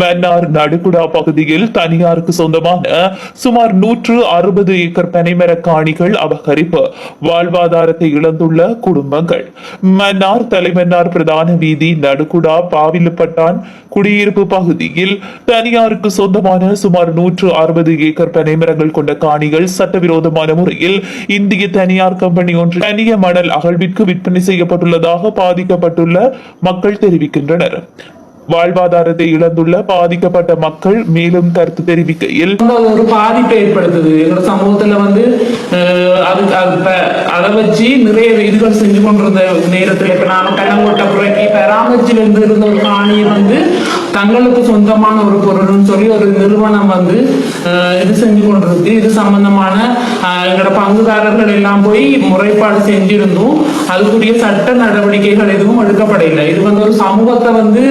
மன்னார் நடுகுடா பகுதியில் தனியாருக்கு சொந்தமான சுமார் நூற்று அறுபது ஏக்கர் பனைமர காணிகள் அபகரிப்பு. வாழ்வாதாரத்தை இழந்துள்ள குடும்பங்கள். மன்னார் தலைமன்னார் பிரதான வீதி நடுகுடா பாவிலுப்பட்டான் குடியிருப்பு பகுதியில் தனியாருக்கு சொந்தமான சுமார் நூற்று அறுபது ஏக்கர் பனைமரங்கள் கொண்ட காணிகள் சட்டவிரோதமான முறையில் இந்திய தனியார் கம்பெனி ஒன்று தனிய மணல் அகழ்விற்கு விற்பனை செய்யப்பட்டுள்ளதாக பாதிக்கப்பட்டுள்ள மக்கள் தெரிவிக்கின்றனர். வாழ்வாதாரத்தை இழந்துள்ள பாதிக்கப்பட்ட மக்கள் மேலும் கருத்து தெரிவிக்கையில் ஒரு பாதிப்பை ஏற்படுத்துது. எங்களோட சமூகத்துல வந்து அது அதை வச்சு நிறைய இதுகள் செஞ்சு கொண்டிருந்த நேரத்துல இப்ப நாம கல்லங்கோட்டை புறக்கி பராமரிச்சு இருந்த ஒரு காணியை வந்து தங்களுக்கு சொந்தமான ஒரு பொருள்னு சொல்லி ஒரு நிறுவனம் வந்து இது செஞ்சு கொண்டிருக்கு. இது சம்பந்தமான அஹ், எங்களோட பங்குதாரர்கள் எல்லாம் போய் முறைப்பாடு செஞ்சிருந்தும் அதுக்குரிய சட்ட நடவடிக்கைகள் எதுவும் எடுக்கப்படவில்லை. இது வந்து ஒரு சமூகத்தை வந்து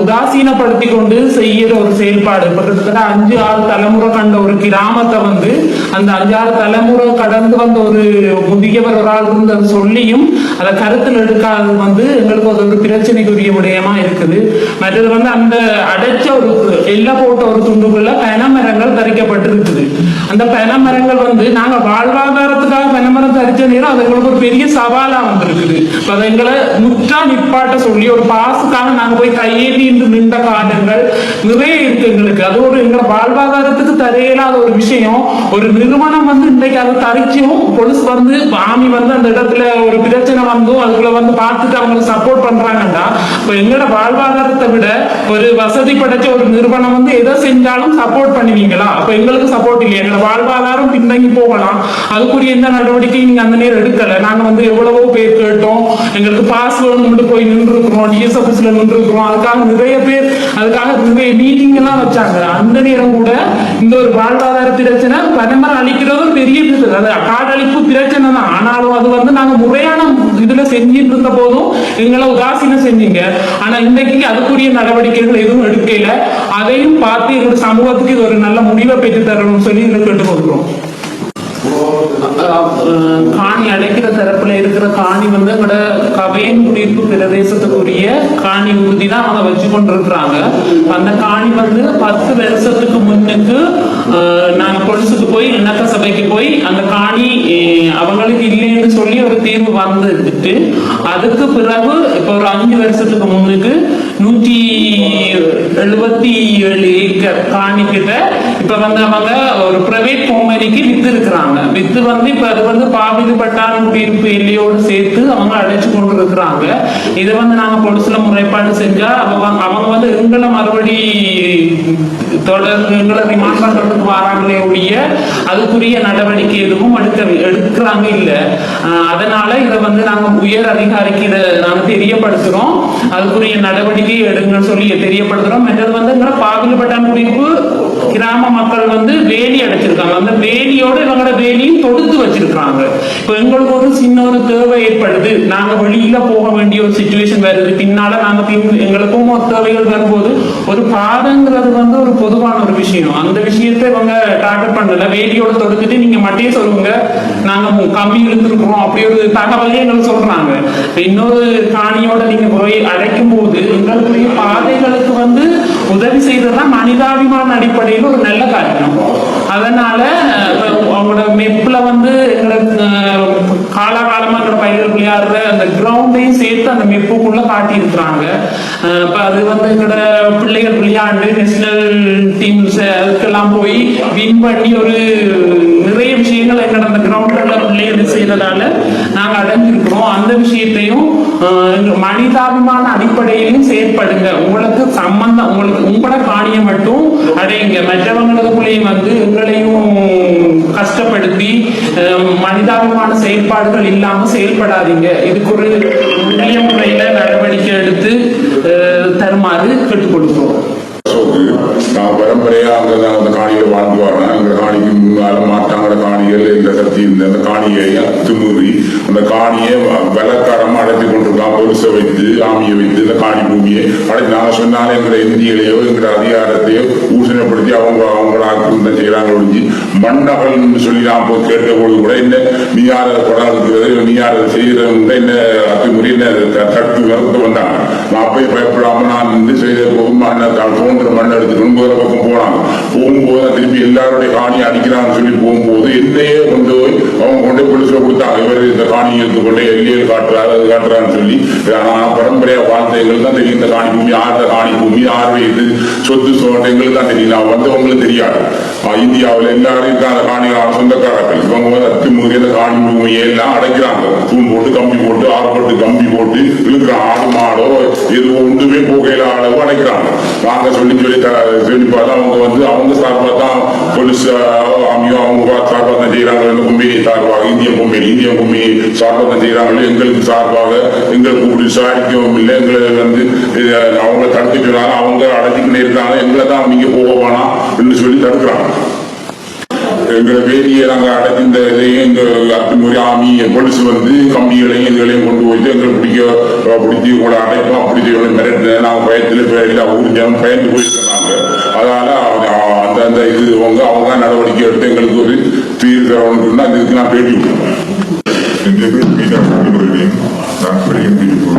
உதாசீனப்படுத்தி கொண்டு செய்யற ஒரு செயல்பாடு. இப்ப கிட்டத்தட்ட அஞ்சு ஆறு தலைமுறை கண்ட ஒரு கிராமத்தை வந்து அந்த அஞ்சு ஆறு தலைமுறை கடந்து வந்த ஒரு முதியவர் ஒரு ஆள் இருந்து அதை சொல்லியும் அதை கருத்தில் எடுக்காதது வந்து எங்களுக்கு அது ஒரு பிரச்சனைக்குரிய விடயமா இருக்குது. மற்றது வந்து அந்த அடைச்ச ஒரு எல்லை போட்ட ஒரு துண்டுக்குள்ள பனைமரங்கள் தரிக்கப்படும் அந்த பனைமரங்கள் வந்து நாங்க வாழ்வாதாரத்துக்காக பெனமரம் தரிச்ச நேரம் அது எங்களுக்கு ஒரு பெரிய சவாலா வந்திருக்குது. இப்ப அதை எங்களை முற்றா நிப்பாட்ட சொல்லி ஒரு பாசுக்காக நாங்க போய் கையேந்தி நின்ற காலங்கள் நிறைய இருக்கு எங்களுக்கு. அது ஒரு எங்க தர இயலாத ஒரு விஷயம். ஒரு நிறுவனம் வந்து இன்றைக்கு அதை தரிச்சும் பொலிஸ் வந்து ஆமி வந்து அந்த இடத்துல ஒரு பிரச்சனை வந்தும் அதுக்குள்ள வந்து பார்த்துட்டு அவங்களுக்கு சப்போர்ட் பண்றாங்கன்னா இப்போ எங்களோட வாழ்வாதாரத்தை விட ஒரு வசதி படைச்ச ஒரு நிறுவனம் வந்து எதை செஞ்சாலும் சப்போர்ட் பண்ணுவீங்களா? அப்ப எங்களுக்கு சப்போர்ட் இல்லையா? எங்களோட வாழ்வாதாரம் பின்தங்கி போகலாம். அதுக்குரிய எந்த நடவடிக்கையும் நீங்க அந்த நேரம் எடுக்கல. நாங்க வந்து எவ்வளவோ பேர் கேட்டோம். எங்களுக்கு பாஸ் வேணும்னு போய் நின்று இருக்கிறோம் டிஎஸ் ஆபீஸ்ல நின்று இருக்கிறோம் அதுக்காக நிறைய பேர் அதுக்காக நிறைய மீட்டிங் எல்லாம் வச்சாங்க. அந்த நேரம் கூட இந்த ஒரு வாழ்வாதார பிரச்சனை பனைமரம் அழிக்கிறதும் பெரிய பிரச்சனை. காடழிப்பு பிரச்சனை தான். ஆனாலும் அது வந்து நாங்க முறையான இதுல செஞ்சிட்டு இருந்த போதும் எங்களை உதாசீனம் செஞ்சீங்க. ஆனா இன்னைக்கு அதுக்குரிய நடவடிக்கைகள் எதுவும் எடுக்கல. அதையும் பார்த்து எங்களுடைய சமூகத்துக்கு இது ஒரு நல்ல முடிவை பெற்று தரணும்னு சொல்லி இதில் கேட்டுக்கொள்கிறோம். அஹ் காணி அடைக்கிற தரப்புல இருக்கிற காணி வந்து எங்களோட கவையன் குடியிருப்பு பிரதேசத்துக்குரிய காணி உறுதி தான் அதை வச்சு கொண்டிருக்கிறாங்க அந்த காணி வந்து பத்து வருஷத்துக்கு முன்னுக்கு அஹ், நாங்க பொலிசுக்கு போய் இணக்க சபைக்கு போய் அந்த காணி அஹ், அவங்களுக்கு இல்லைன்னு சொல்லி ஒரு தீர்வு வந்துட்டு அதுக்கு பிறகு இப்போ ஒரு அஞ்சு வருஷத்துக்கு முன்னுக்கு நூற்றி எழுபத்தி ஏழு ஏக்கர் காணி கிட்ட இப்ப வந்து அவங்க ஒரு பிரைவேட் கம்பெனிக்கு வித்து இருக்கிறாங்க வித்து வந்து இப்ப அது வந்து பாவிது பட்டான் குடியிருப்பு சேர்த்து அவங்க அடைச்சு கொண்டு இருக்கிறாங்க இதை வந்து நாங்க பொலிசுல முறைப்பாடு செஞ்சா அவங்க அவங்க வந்து எங்களை மறுபடி தொடர்ந்து எங்களை ரிமாண்ட் வராங்களே ஒழிய அதுக்குரிய நடவடிக்கை எதுவும் எடுக்க எடுக்கிறாங்க இல்ல. அதனால இதை வந்து நாங்க உயர் அதிகாரிக்கு இதை நாங்க தெரியப்படுத்துறோம். அதுக்குரிய நடவடிக்கை எடுங்கன்னு சொல்லி தெரியப்படுத்துறோம். மற்றது வந்து எங்களை பாதிக்கப்பட்ட குடியிருப்பு கிராம மக்கள் வந்து வேலி அடைச்சிருக்காங்க. அந்த வேலியோட இவங்களோட வேலியும் தொடுத்து வச்சிருக்காங்க. இப்போ எங்களுக்கு ஒரு சின்ன ஒரு தேவை ஏற்படுது. நாங்க வெளியில போக வேண்டிய ஒரு சுச்சுவேஷன் வருது. பின்னால நாங்க எங்களுக்கும் தேவைகள் வரும்போது ஒரு பாதங்கிறது வந்து ஒரு பொதுவான ஒரு விஷயம். அந்த விஷயத்தை இவங்க டார்கெட் பண்ணல. வேடியோட தொடுத்துட்டு நீங்க மட்டையே சொல்லுங்க. நாங்க கம்பி இழுத்துருக்கிறோம். அப்படி ஒரு தகவலே எங்களுக்கு சொல்றாங்க. இன்னொரு காணியோட நீங்க போய் அழைக்கும் போது எங்களுக்குரிய பாதைகளுக்கு வந்து உதவி செய்ததுதான் மனிதாபிமான அடிப்படையில் ஒரு நல்ல காரியம். அதனால அவங்களோட மெப்ல வந்து எங்களை பயிர் விளையாடுற அந்த கிரவுண்டையும் சேர்த்து அந்த மெப்புக்குள்ள காட்டி இருக்கிறாங்க அது வந்து எங்களோட பிள்ளைகள் விளையாண்டு நேஷனல் டீம்ஸ் அதுக்கெல்லாம் போய் வின் பண்ணி ஒரு நிறைய விஷயங்கள் எங்களோட அந்த கிரவுண்ட்ல பிள்ளைகள் செய்யறதால நாங்க அடைஞ்சிருக்கிறோம். அந்த விஷயத்தையும் மனிதாபிமான அடிப்படையிலும் செயற்படுங்க. உங்களுக்கு சம்பந்தம் உங்களுக்கு உங்களோட காணியை மட்டும் அடையுங்க. மற்றவங்களுக்குள்ளேயும் வந்து உங்களை மனிதாபிமான செயல்பாடுகள் இல்லாம செயல்படாதீங்க. இதுக்கு ஒரு உரிய முறையில நடவடிக்கை எடுத்து தருமாறு கேட்டுக் கொடுக்கிறோம் நான் பரம்பரையா அங்க அந்த காணியில வாழ்ந்து வரேன். அங்க காணிக்கு காணிகள் இந்த சக்தி அந்த காணியை அத்துமீறி அந்த காணியை பலக்காரமா அடைத்து கொண்டிருக்கான் பொலிசை வைத்து ஆமியை வைத்து இந்த காணி பூமியை அடைத்து நாங்க சொன்னாலே எங்களை இந்தியிலேயோ எங்களோட அதிகாரத்தையோ ஊசனைப்படுத்தி அவங்க அவங்களாக்கு இந்த செய்யறாங்க ஒழிஞ்சு மண்டபம்னு சொல்லி நான் போய் கேட்ட பொழுது கூட என்ன நீ யார கொடாதுக்கிறது நீ யார செய்யறவங்க என்ன அத்துமுறை என்ன தடுத்து வந்தாங்க நான் போய் பயப்படாம நான் வந்து செய்த போகும் போன்ற தோன்ற மண்ணை எடுத்துட்டு பக்கம் போனாங்க. போகும்போது திருப்பி எல்லாருடைய காணி அடிக்கிறான்னு சொல்லி போகும்போது என்னையே கொண்டு போய் அவங்க கொண்டு போய் போலீஸ்ல கொடுத்தாங்க இவர் இந்த காணி எடுத்து கொண்டு எல்லையில் காட்டுறாரு அது காட்டுறான்னு சொல்லி. நான் பரம்பரையா வாழ்ந்த எங்களுக்கு தான் தெரியும். இந்த காணி பூமி ஆறுற காணி பூமி ஆறு இது சொத்து சோட்டை எங்களுக்கு தான் தெரியும். நான் வந்தவங்களுக்கு தெரியாது. ஆஹ் இந்தியாவுல எல்லாரும் இருக்காங்க. காணி சொந்தக்காரர்கள். இவங்க வந்து அத்துமீறி அந்த காணி பூமியை எல்லாம் அடைக்கிறாங்க. தூண் போட்டு கம்பி போட்டு ஆறுபட்டு கம்பி போட்டு இழுக்கிறான் ஆடு மாடோ எது ஒன்றுமே புகையில அளவு அடைக்கிறாங்க நாங்க சொல்லி சொல்லி சொல்லி பார்த்தா அவங்க வந்து அவங்க சார்பாக தான் போலீஸ் ஆமியோ அவங்க சார்பாக தான் செய்யறாங்களோ கும்பி சார்பாக இந்திய கும்பி இந்திய கும்பி சார்பாக தான் செய்யறாங்க எங்களுக்கு சார்பாக எங்களுக்கு விசாரிக்கவும் இல்லை. எங்களை வந்து அவங்கள அவங்க தடுத்து சொன்னாங்க அவங்க அடைச்சிக்கிட்டே இருக்காங்க. எங்களை தான் அவங்க போக வேணாம் என்று சொல்லி தடுக்கிறாங்க. எங்களை வேலியை நாங்கள் அடைந்த இந்த இதையும் எங்கள் அத்துமுறை ஆமி போலீஸ் வந்து கம்பிகளையும் இதுகளையும் கொண்டு போயிட்டு எங்களை பிடிக்க அஹ், பிடிச்சி கூட அடைப்போம் அப்படி செய்யணும் மிரட்டினேன் நாங்கள் பயத்தில் எல்லா ஊர் ஜனம் பயந்து போயிருக்கிறாங்க. அதனால அஹ், அந்த அந்த இது அவங்க அவங்க நடவடிக்கை எடுத்து எங்களுக்கு ஒரு தீர்வு இதுக்கு நான் பேட்டி விட்டுருவேன் என் பேர் மீனா குடிமொழியும் நான் பெரியும் தீர்ப்பு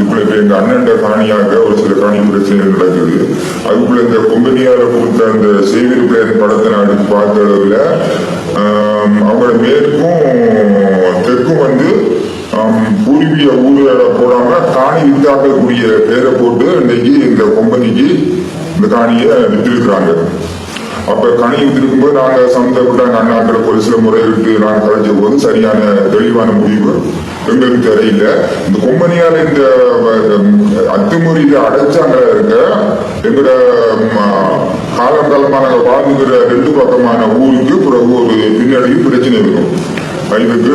இப்ப எங்க அண்ணன் காணியாக ஒரு சில காணி பிரச்சனைகள் நடக்குது அதுக்குள்ள இந்த கொம்பனியால கொடுத்த அந்த சேவிரி பிளேயர் படத்தை நான் பார்த்த அளவுல அவங்களோட மேற்கும் தெற்கும் வந்து பூர்வீக ஊரோட போடாம காணி வித்தாக்கக்கூடிய பேரை போட்டு இன்னைக்கு இந்த கொம்பனிக்கு இந்த காணியை வித்திருக்கிறாங்க. அப்ப கனி இருக்கும்போது நாங்க சம்பந்தப்பட்ட எங்க அண்ணாக்களை போலீஸ்ல முறையிட்டு நாங்க கலைஞ்ச போது சரியான தெளிவான முடிவு எங்களுக்கு தெரியல. இந்த கொம்பனியால இந்த அத்துமுறையில அடைச்சாங்க இருக்க எங்கட காலம் காலமா நாங்க வாழ்ந்துக்கிற ரெண்டு பக்கமான ஊருக்கு பிறகு ஒரு பின்னாடியும் பிரச்சனை இருக்கும். இதுக்கு